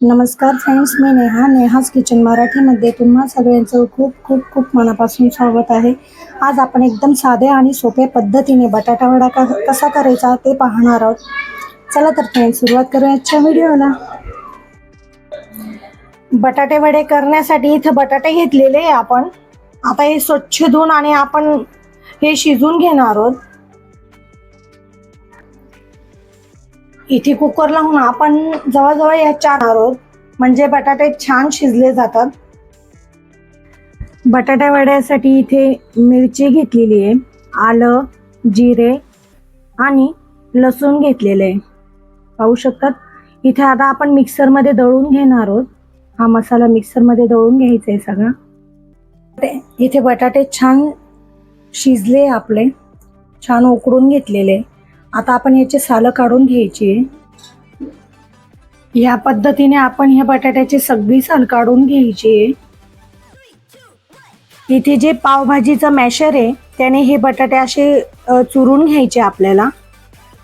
नमस्कार फ्रेंड्स मी नेहा. नेहाज किचन मराठीमध्ये तुम्हा सगळ्यांचं खूप खूप खूप मनापासून स्वागत आहे. आज आपण एकदम साध्या आणि सोप्या पद्धतीने बटाटा वडा कसा करायचा ते पाहणार आहोत. चला तर फ्रेंड्स सुरुवात करूया आजच्या व्हिडिओला. बटाटे वडे करण्यासाठी इथं बटाटे घेतलेले आपण. आता हे स्वच्छ धुवून आणि आपण हे शिजून घेणार आहोत. इथे कुकर लावून आपण जवळजवळ या चार आहोत. म्हणजे बटाटे छान शिजले जातात. बटाट्या वड्यासाठी इथे मिरची घेतलेली आहे आलं जिरे आणि लसूण घेतलेले आहे. पाहू शकतात? इथे आता आपण मिक्सरमध्ये दळून घेणार आहोत. हा मसाला मिक्सरमध्ये दळून घ्यायचा आहे सगळा. ते- इथे बटाटे छान शिजले आपले. छान उकडून घेतलेले. आता आपण याचे सालं काढून घ्यायची. या पद्धतीने आपण ह्या बटाट्याची सगळी साल काढून घ्यायची. इथे जे पावभाजीचं मॅशर आहे त्याने हे बटाटे असे चुरून घ्यायचे आपल्याला.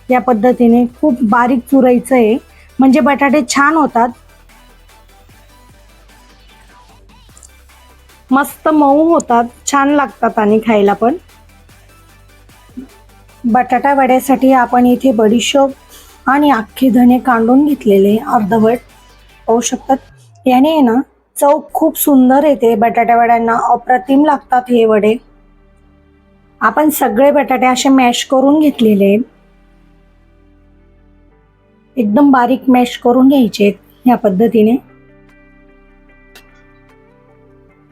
या पद्धतीने खूप बारीक चुरायचं आहे. म्हणजे बटाटे छान होतात. मस्त मऊ होतात. छान लागतात आणि खायला पण. बटाटा वड्यासाठी आपण इथे बडीशोप आणि अख्खे धणे कांडून घेतलेले अर्धवट. पाहू शकतात? याने ना चव खूप सुंदर येते. बटाट्यावड्यांना अप्रतिम लागतात हे वडे. आपण सगळे बटाटे असे मॅश करून घेतलेले. एकदम बारीक मॅश करून घ्यायचे या पद्धतीने.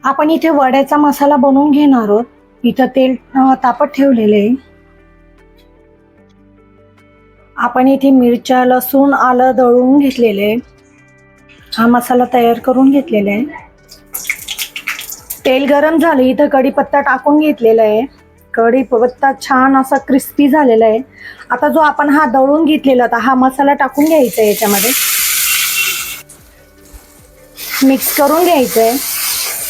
आपण इथे वड्याचा मसाला बनवून घेणार आहोत. इथं तेल तापत ठेवलेले आहे. आपण इथे मिरच्या लसूण आलं दळून घेतलेले आहे. हा मसाला तयार करून घेतलेला आहे. तेल गरम झालं इथं कढीपत्ता टाकून घेतलेला आहे. कढीपत्ता छान असा क्रिस्पी झालेला आहे. आता जो आपण हा दळून घेतलेला होता हा मसाला टाकून घ्यायचा आहे याच्यामध्ये. मिक्स करून घ्यायचं आहे.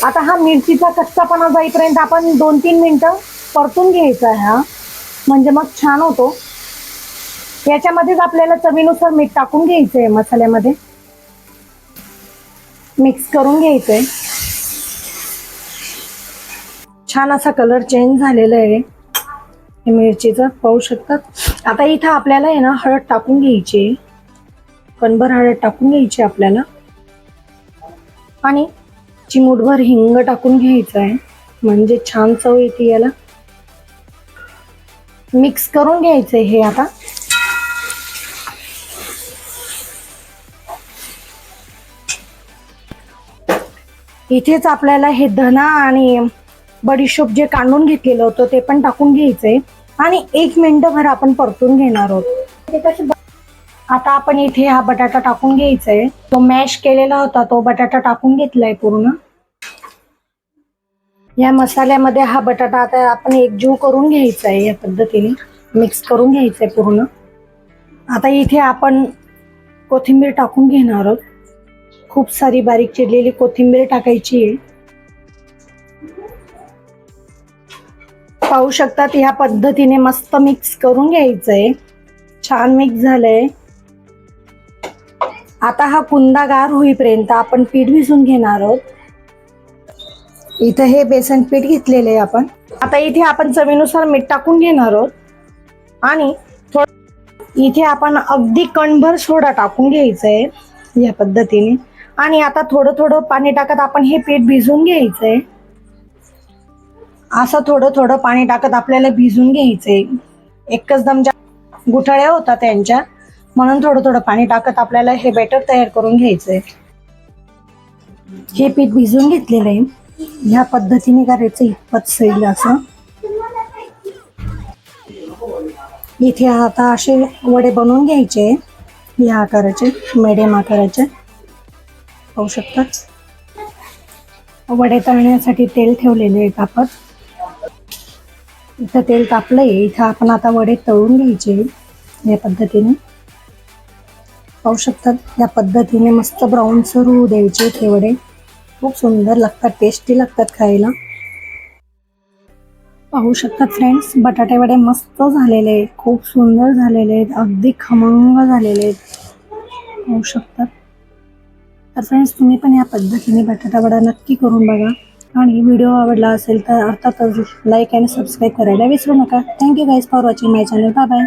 आता हा मिरचीचा कच्चापणा जाईपर्यंत आपण दोन तीन मिनटं परतून घ्यायचा आहे हा. म्हणजे मग छान होतो. याच्यामध्येच आपल्याला चवीनुसार मीठ टाकून घ्यायचंय मसाल्यामध्ये. मिक्स करून घ्यायचंय. छान असा कलर चेंज झालेला आहे. हे मिरचीचं पाहू शकतात. आता इथं आपल्याला आहे ना हळद टाकून घ्यायची. आहे. कणभर हळद टाकून घ्यायची आपल्याला. आणि चिमूटभर हिंग टाकून घ्यायचं आहे. म्हणजे छान चव येते याला. मिक्स करून घ्यायचंय हे आता. इथेच आपल्याला हे धना आणि बडीशोप जे काढून घेतलेलं होतं ते पण टाकून घ्यायचंय. आणि एक मिनिटभर आपण परतून घेणार आहोत. आता आपण इथे हा बटाटा टाकून घ्यायचाय. तो मॅश केलेला होता तो बटाटा टाकून घेतलाय पूर्ण. या मसाल्यामध्ये हा बटाटा आता आपण एकजीव करून घ्यायचा आहे या पद्धतीने. मिक्स करून घ्यायचंय पूर्ण. आता इथे आपण कोथिंबीर टाकून घेणार आहोत. खूप सारी बारीक चिरलेली कोथिंबीर टाकायची. आहे पाहू शकतात ह्या पद्धतीने मस्त मिक्स करून घ्यायचं आहे छान मिक्स झालंय. आता हा कुंदा गार होईपर्यंत आपण पीठ भिजून घेणार आहोत. इथं हे बेसन पीठ घेतलेलं आहे आपण. आता इथे आपण चवीनुसार मीठ टाकून घेणार आहोत. आणि इथे आपण अगदी कणभर सोडा टाकून घ्यायचंय या पद्धतीने. आणि आता थोडं थोडं पाणी टाकत आपण हे पीठ भिजून घ्यायचंय. असं थोडं थोडं पाणी टाकत आपल्याला भिजून घ्यायचंय. एकच दमच्या गुठळ्या होता त्यांच्या. म्हणून थोडं थोडं पाणी टाकत आपल्याला हे बेटर तयार करून घ्यायचंय. हे पीठ भिजून घेतलेलं आहे. ह्या पद्धतीने करायचं इतपत सैल असं. इथे आता असे वडे बनवून घ्यायचे. या आकाराचे मेडियम आकाराचे. पाहू शकतात. वडे तळण्यासाठी तेल ठेवलेले आहे तापत इथं तेल तापलंय इथं आपण आता वडे तळून घ्यायचे या पद्धतीने. पाहू शकतात या पद्धतीने मस्त ब्राऊनसर होऊ द्यायचे ते वडे. खूप सुंदर लागतात टेस्टी लागतात खायला. पाहू शकतात फ्रेंड्स बटाटे वडे मस्त झालेले आहेत. खूप सुंदर झालेले आहेत. अगदी खमंग झालेले आहेत. पाहू शकतात. तर फ्रेंड्स तुम्ही पण या पद्धतीने बटाटा वडा नक्की करून बघा. आणि व्हिडिओ आवडला असेल तर अर्थातच लाईक आणि सबस्क्राईब करायला विसरू नका. Thank you guys for watching my channel bye bye